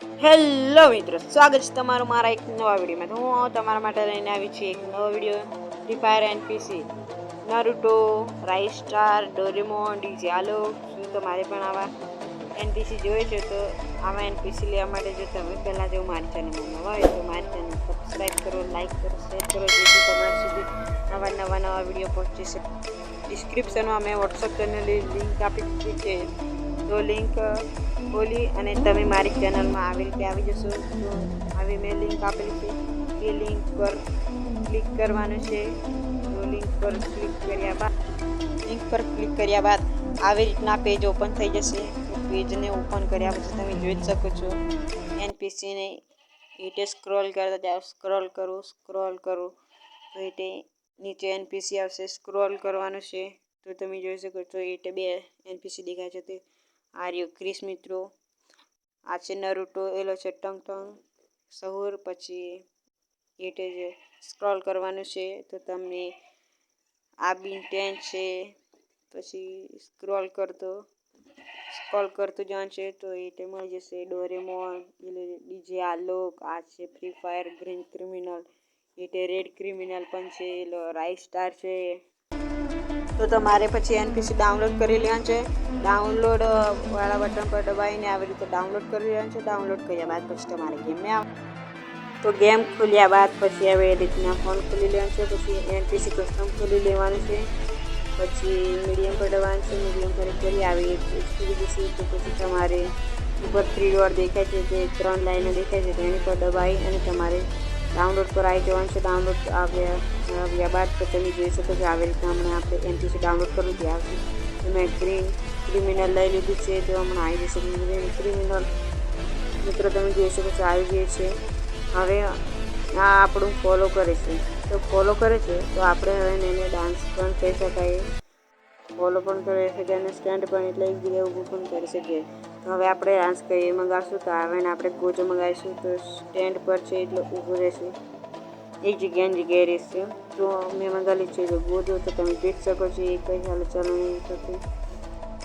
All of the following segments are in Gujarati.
હેલો મિત્રો, સ્વાગત છે તમારું મારા એક નવા વિડીયોમાં. હું તમારા માટે લઈને આવી છું એક નવો video. Free fire NPC Naruto rice star Doraemon DJ Alok શું તમારે પણ આવા એનપીસી જોઈએ છે તો આવા એનપીસી લેવા માટે જો તમે પહેલાં જો મારી ચેનલમાં નવા હોય તો મારી ચેનલ સબસ્ક્રાઈબ કરો લાઈક કરો શેર કરો, જેથી તમારા સુધી નવા નવા નવા વીડિયો પહોંચી શકે. ડિસ્ક્રિપ્શનમાં મેં વોટ્સઅપ ચેનલની લિંક આપી દીધી છે. તો લિંક ખોલી અને તમે મારી ચેનલમાં આવી રીતે આવી જશો. તો આવી મેં લિંક આપેલી છે. એ લિંક પર ક્લિક કરવાનું છે. તો લિંક પર ક્લિક કર્યા બાદ લિંક પર ક્લિક કર્યા બાદ આવી રીતના પેજ ઓપન થઈ જશે. પેજને ઓપન કર્યા પછી તમે જોઈ શકો છો. એનપીસીને એટલે સ્ક્રોલ કરતા જાઓ. સ્ક્રોલ કરો સ્ક્રોલ કરો. તો એટલે નીચે એનપીસી આવશે. સ્ક્રોલ કરવાનું છે. તો તમે જોઈ શકો છો એટલે બે એનપીસી દેખાય છે તે. આ રહ્યો ક્રિસ મિત્રો. આ છે નરુટો, એલો છે ટંગ ટંગ સહુર, પછી એટલે જે સ્ક્રોલ કરવાનું છે, તો તમને આ બિન ટેન છે, પછી સ્ક્રોલ કરતો, સ્ક્રોલ કરતું જવાનું છે, તો એટલે મળી જશે. ડોરેમોન એટલે ડીજે આલોક આ છે ફ્રી ફાયર, ગ્રીન ક્રિમિનલ એટલે રેડ ક્રિમિનલ પણ છે, એલો રાઈસ સ્ટાર છે. તો તમારે પછી એનપીસી ડાઉનલોડ કરી લેવાનું છે. ડાઉનલોડ વાળા બટન પર દબાવીને આવી રીતે ડાઉનલોડ કરી લેવાનું છે. ડાઉનલોડ કર્યા બાદ પછી તમારે ગેમે આવ તો ગેમ ખોલ્યા બાદ પછી હવે એ રીતના ફોન ખોલી લેવાનું છે. પછી એનપીસી કસ્ટમ ખોલી લેવાનું છે. પછી મીડિયમ પર દબાવવાનું છે. મીડિયમ પર કરી આવી ખોલી તો પછી તમારે ઉપર થ્રી ડોર દેખાય છે. જે ત્રણ લાઈનો દેખાય છે, તેની પર દબાવી અને તમારે ડાઉનલોડ પર આવી જવાનું છે ડાઉનલોડ આવ્યા આવ્યા બાદ તો તમે જોઈ શકો છો આવી રીતના હમણાં આપણે એનટીસી ડાઉનલોડ કરવું ત્યાં આવશે મેં ગ્રીન ક્રિમિનલ લઈ લીધું છે તો હમણાં આવી જશે ગ્રીન ક્રિમિનલ મિત્રો તમે જોઈ શકો છો આવી ગયું છે હવે આ આપણું ફોલો કરે છે તો ફોલો કરે છે તો આપણે હવે એને ડાન્સ પણ કહી શકાય ફોલો પણ કરી શકે અને સ્ટેન્ડ પણ એટલે એક જગ્યાએ ઊભું પણ કરી શકીએ. તો હવે આપણે ડાન્સ કરીએ મંગાવીશું તો હવે ને આપણે ગોજો મંગાવીશું તો સ્ટેન્ડ પર છે એટલે ઊભું રહેશે. એક જગ્યાની જગ્યાએ રહેશે. તો મેં મંગાવેલી છે જો ગોજો, તો તમે જોઈ શકો છો, એ કઈ હાલ નહીં થતી.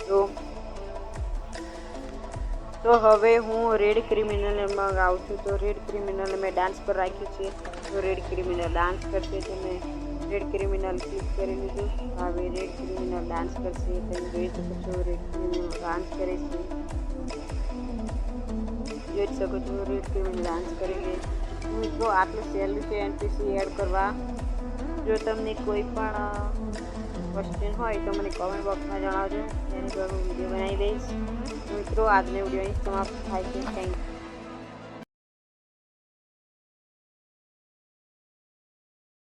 તો તો હવે હું રેડ ક્રિમિનલ મંગાવું છું. તો રેડ ક્રિમિનલ મેં ડાન્સ પર રાખ્યું છે. તો રેડ ક્રિમિનલ ડાન્સ કરશે તો મેં રેડ ક્રિમિનલ ક્લિક કરી લીધું. હવે રેડ ક્રિમિનલ ડાન્સ કરશે. તમે જોઈ શકો છો રેડ ક્રિમિનલ ડાન્સ કરે છે. જોઈ શકો છો રેડ ક્રિમિનલ ડાન્સ કરી લે મિત્રો, આટલું સહેલું છે એનપીસી એડ કરવા. જો તમને કોઈ પણ ક્વેશ્ચન હોય તો મને કોમેન્ટ બોક્સમાં જણાવજો. એની પર હું વીડિયો બનાવી દઈશ. મિત્રો, આજનો વીડિયો અહીં સમાપ્ત થાય છે. Thank you